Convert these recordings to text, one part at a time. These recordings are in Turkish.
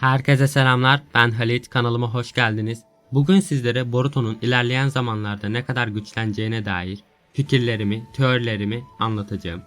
Herkese selamlar. Ben Halit. Kanalıma hoş geldiniz. Bugün sizlere Boruto'nun ilerleyen zamanlarda ne kadar güçleneceğine dair fikirlerimi, teorilerimi anlatacağım.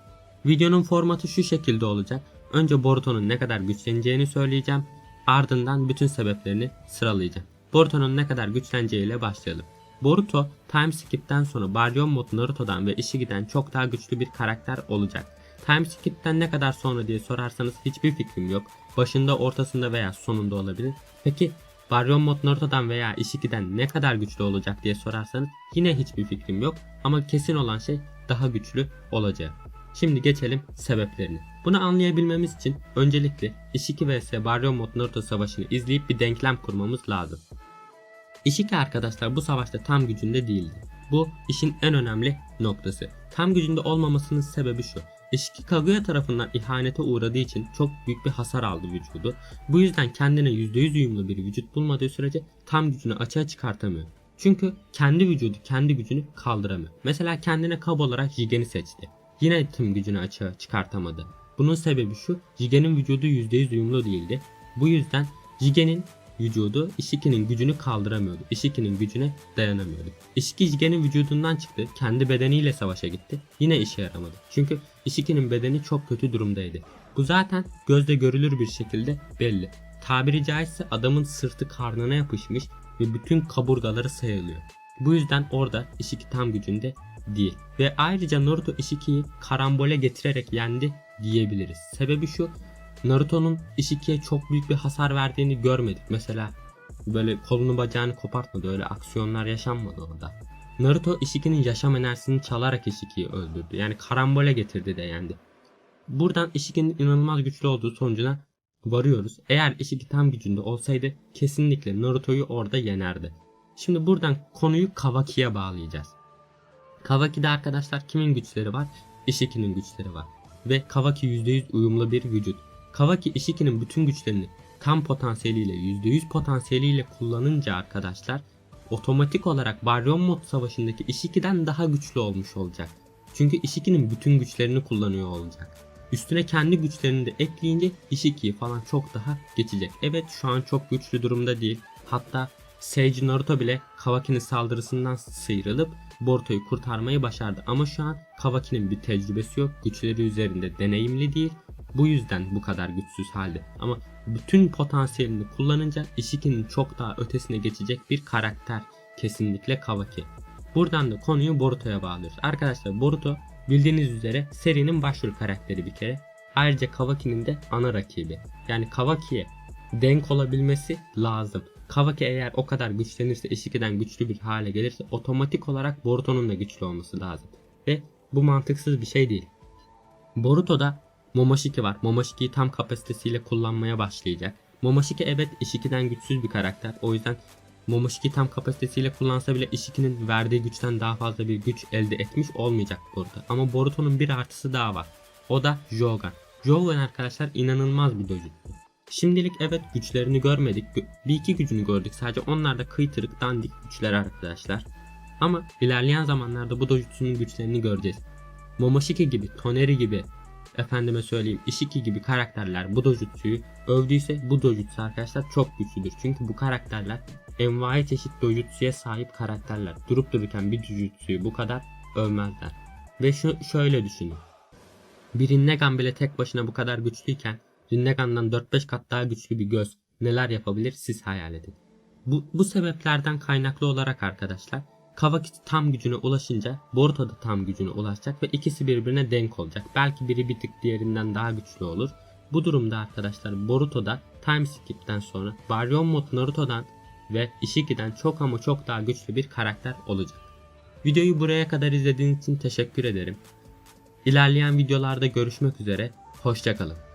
Videonun formatı şu şekilde olacak. Önce Boruto'nun ne kadar güçleneceğini söyleyeceğim. Ardından bütün sebeplerini sıralayacağım. Boruto'nun ne kadar güçleneceğiyle başlayalım. Boruto, Time Skip'ten sonra Baryon Mod Naruto'dan ve Ishigi'den çok daha güçlü bir karakter olacak. Time Skip'ten ne kadar sonra diye sorarsanız hiçbir fikrim yok. Başında, ortasında veya sonunda olabilir. Peki Baryon Mod Naruto'dan veya Ishigi'den ne kadar güçlü olacak diye sorarsanız yine hiçbir fikrim yok. Ama kesin olan şey daha güçlü olacağı. Şimdi geçelim sebeplerini. Bunu anlayabilmemiz için öncelikle Ishiki vs Baryon Mod Naruto savaşını izleyip bir denklem kurmamız lazım. Ishiki arkadaşlar bu savaşta tam gücünde değildi. Bu işin en önemli noktası. Tam gücünde olmamasının sebebi şu. Ishiki Kaguya tarafından ihanete uğradığı için çok büyük bir hasar aldı vücudu. Bu yüzden kendine %100 uyumlu bir vücut bulmadığı sürece tam gücünü açığa çıkartamıyor. Çünkü kendi vücudu kendi gücünü kaldıramıyor. Mesela kendine kab olarak Jigen'i seçti. Yine tüm gücünü açığa çıkartamadı. Bunun sebebi şu, Jigen'in vücudu %100 uyumlu değildi. Bu yüzden Jigen'in vücudu Ishiki'nin gücünü kaldıramıyordu. Ishiki'nin gücüne dayanamıyordu. Ishiki Jigen'in vücudundan çıktı. Kendi bedeniyle savaşa gitti. Yine işe yaramadı. Çünkü Ishiki'nin bedeni çok kötü durumdaydı. Bu zaten gözle görülür bir şekilde belli. Tabiri caizse adamın sırtı karnına yapışmış ve bütün kaburgaları sayılıyor. Bu yüzden orada Ishiki tam gücünde değil. Ve ayrıca Naruto Ishiki'yi karambole getirerek yendi diyebiliriz. Sebebi şu Naruto'nun Ishiki'ye çok büyük bir hasar verdiğini görmedik. Mesela böyle kolunu bacağını kopartmadı. Öyle aksiyonlar yaşanmadı orada. Naruto Ishiki'nin yaşam enerjisini çalarak Ishiki'yi öldürdü. Yani karambole getirdi de yendi. Buradan Ishiki'nin inanılmaz güçlü olduğu sonucuna varıyoruz. Eğer Ishiki tam gücünde olsaydı kesinlikle Naruto'yu orada yenerdi. Şimdi buradan konuyu Kawaki'ye bağlayacağız. Kawaki'de arkadaşlar kimin güçleri var? Ishiki'nin güçleri var. Ve Kawaki %100 uyumlu bir vücut. Kawaki Ishiki'nin bütün güçlerini tam potansiyeliyle %100 potansiyeliyle kullanınca arkadaşlar otomatik olarak Baryon Mod savaşındaki Ishiki'den daha güçlü olmuş olacak. Çünkü Ishiki'nin bütün güçlerini kullanıyor olacak. Üstüne kendi güçlerini de ekleyince Ishiki'yi falan çok daha geçecek. Evet şu an çok güçlü durumda değil. Hatta Sage Naruto bile Kawaki'nin saldırısından sıyrılıp Boruto'yu kurtarmayı başardı. Ama şu an Kawaki'nin bir tecrübesi yok. Güçleri üzerinde deneyimli değil. Bu yüzden bu kadar güçsüz halde. Ama bütün potansiyelini kullanınca Ishiki'nin çok daha ötesine geçecek bir karakter. Kesinlikle Kawaki. Buradan da konuyu Boruto'ya bağlıyoruz. Arkadaşlar Boruto bildiğiniz üzere serinin başrol karakteri bir kere. Ayrıca Kawaki'nin de ana rakibi. Yani Kawaki'ye denk olabilmesi lazım. Kawaki eğer o kadar güçlenirse Ishiki'den güçlü bir hale gelirse otomatik olarak Boruto'nun da güçlü olması lazım. Ve bu mantıksız bir şey değil. Boruto'da Momoshiki var. Momoshiki'yi tam kapasitesiyle kullanmaya başlayacak. Momoshiki evet Ishiki'den güçsüz bir karakter. O yüzden Momoshiki tam kapasitesiyle kullansa bile Ishiki'nin verdiği güçten daha fazla bir güç elde etmiş olmayacak burada. Ama Boruto'nun bir artısı daha var. O da Jogan. Jogan arkadaşlar inanılmaz bir dojutsu. Şimdilik evet güçlerini görmedik. Gö- Bir iki gücünü gördük. Sadece onlar da kıytırık dandik güçler arkadaşlar. Ama ilerleyen zamanlarda bu dojutsunun güçlerini göreceğiz. Momoshiki gibi, Toneri gibi, efendime söyleyeyim Ishiki gibi karakterler bu dojutsuyu övdüyse bu dojutsu arkadaşlar çok güçlüdür. Çünkü bu karakterler envai çeşit dojutsuya sahip karakterler. Durup dururken bir dojutsuyu bu kadar övmezler. Ve şu şöyle düşünün. Bir Rinnegan bile tek başına bu kadar güçlüyken Rinnegan'dan 4-5 kat daha güçlü bir göz neler yapabilir siz hayal edin. Bu, bu sebeplerden kaynaklı olarak arkadaşlar Kawaki tam gücüne ulaşınca Boruto da tam gücüne ulaşacak ve ikisi birbirine denk olacak. Belki biri bir tık diğerinden daha güçlü olur. Bu durumda arkadaşlar Boruto da Time Skip'ten sonra Baryon Mod Naruto'dan ve Ishiki'den çok ama çok daha güçlü bir karakter olacak. Videoyu buraya kadar izlediğiniz için teşekkür ederim. İlerleyen videolarda görüşmek üzere. Hoşçakalın.